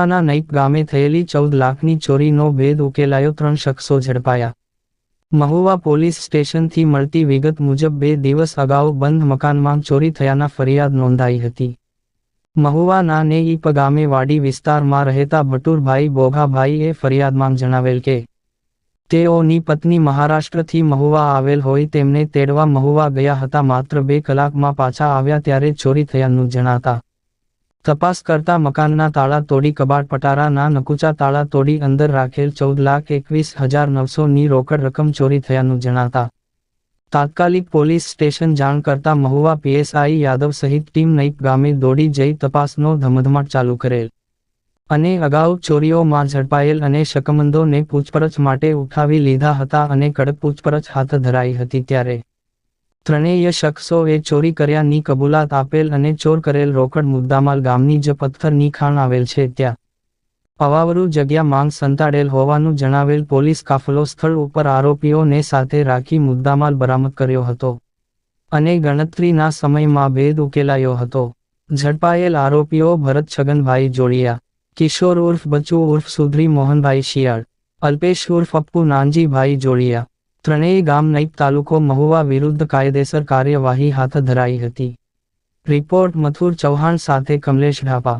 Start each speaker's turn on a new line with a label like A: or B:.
A: મહુવાના નૈપ ગામે થયેલી ચૌદ લાખની ચોરીનો ભેદ ઉકેલાયો ત્રણ શખ્સો ઝડપાયા. મહુવા પોલીસ સ્ટેશનથી મળતી વિગત મુજબ બે દિવસ અગાઉ બંધ મકાનમાં ચોરી થયાના ફરિયાદ નોંધાઈ હતી. મહુવાના નેઈપ ગામે વાડી વિસ્તારમાં રહેતા ભટુરભાઈ બોઘાભાઈએ ફરિયાદમાં જણાવેલ કે તેઓની પત્ની મહારાષ્ટ્રથી મહુવા આવેલ હોય તેમને તેડવા મહુવા ગયા હતા માત્ર બે કલાકમાં પાછા આવ્યા ત્યારે ચોરી થયાનું જણાતા તપાસ કરતા મકાનના તાળા તોડી કબાટ પટારાના નકુચા તાળા તોડી અંદર રાખેલ ચૌદ લાખ એકવીસ હજાર નવસોની રોકડ રકમ ચોરી થયાનું જણાતા. તાત્કાલિક પોલીસ સ્ટેશન જાણ કરતા મહુવા પીએસઆઈ યાદવ સહિત ટીમ નૈપ ગામે દોડી જઈ તપાસનો ધમધમાટ ચાલુ કરેલ. અને અગાઉ ચોરીઓમાં ઝડપાયેલ અને શકમંદોને પૂછપરછ માટે ઉઠાવી લીધા હતા અને કડક પૂછપરછ હાથ ધરાઈ હતી ત્યારે. ત્રણેય શખ્સોએ ચોરી કર્યાની કબૂલાત આપેલ અને ચોર કરેલ રોકડ મુદ્દામાલ ગામની જ પથ્થરની ખાણ આવેલ છે ત્યાં. અવાવરૂ જગ્યા માંગ સંતાડેલ હોવાનું જણાવેલ પોલીસ કાફલો સ્થળ ઉપર આરોપીઓને સાથે રાખી મુદ્દામાલ બરામદ કર્યો હતો અને ગણતરીના સમયમાં ભેદ ઉકેલાયો હતો. ઝડપાયેલ આરોપીઓ ભરત છગનભાઈ જોડિયા, કિશોર ઉર્ફ બચુ ઉર્ફ સુધરી મોહનભાઈ શિયાળ, અલ્પેશ ઉર્ફ અપ્પુ નાનજીભાઈ જોડિયા ત્રણેય ગામ નૈપ તાલુકો મહુવા વિરુદ્ધ કાયદેસર કાર્યવાહી હાથ ધરાઈ હતી. રિપોર્ટ મથુર ચૌહાણ સાથે કમલેશ ઢાપા.